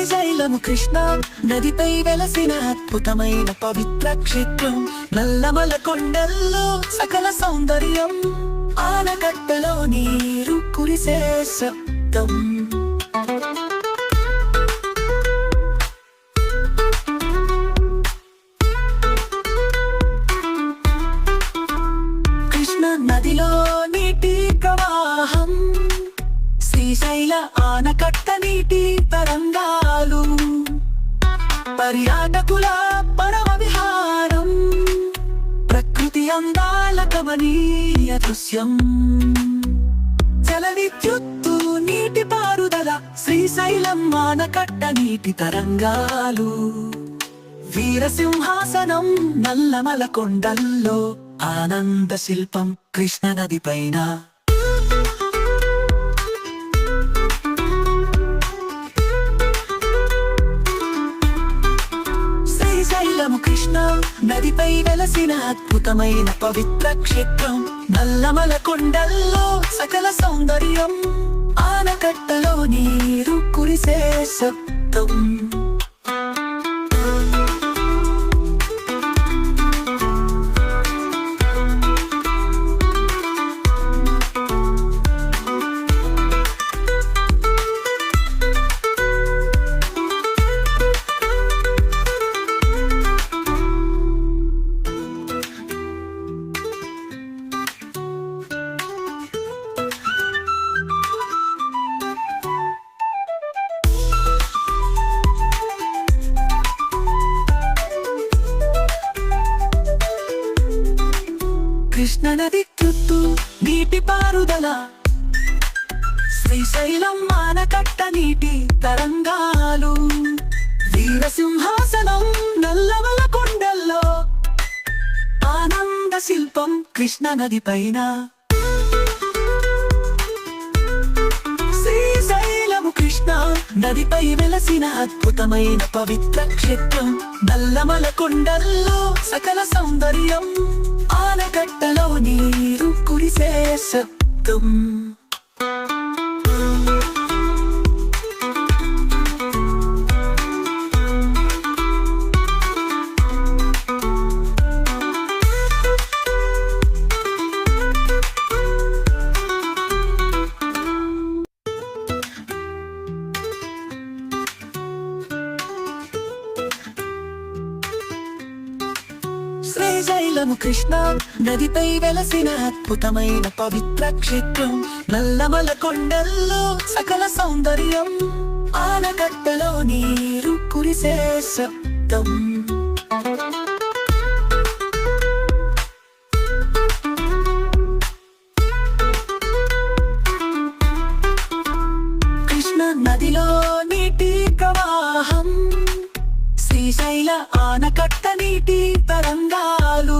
శ్రీశైలము కృష్ణ. నదిపై వెలసిన అద్భుతమైన పవిత్ర క్షేత్రం. నల్లమల కొండల్లో సకల సౌందర్యం. ఆనకట్టలో నీరు కురిసే శబ్దం. కృష్ణ నదిలో నీటి ప్రవాహం. శ్రీశైల ఆనకట్ట నీటి పర్యాటకుల పరమ విహారం. ప్రకృతి అందాల కమనీయ దృశ్యం. జల విద్యుత్తు నీటి పారుదల శ్రీశైలం మానకట్ట నీటి తరంగాలు. వీరసింహాసనం నల్లమల కొండల్లో ఆనంద శిల్పం కృష్ణ నది పైన శ్రీశైలము కృష్ణ నదిపై వెలసిన అద్భుతమైన పవిత్ర క్షేత్రం. నల్లమల కొండల్లో సకల సౌందర్యం ఆనకట్టలో నీరు కురిసే శబ్దం. కృష్ణ నది చుట్టూ నీటి పారుదల. శ్రీశైలం మానకట్ట నీటి తరంగాలు. వీరసింహాసనం నల్లవల కొండల్లో. ఆనంద శిల్పం కృష్ణ నది పైన. శ్రీశైలము కృష్ణ నదిపై వెలసిన అద్భుతమైన పవిత్ర క్షేత్రం నల్లమల కొండల్లో సకల సౌందర్యం. ఆనకట్టలో నీరు కురిసే శబ్దం. శ్రీశైలము కృష్ణ. నదిపై వెలసిన అద్భుతమైన పవిత్ర క్షేత్రం. నల్లమల కొండల్లో సకల సౌందర్యం. ఆనకట్టలో నీరు కురిసే శబ్దం. కృష్ణ నదిలో శ్రీశైల ఆనకట్ట నీటి తరంగాలు.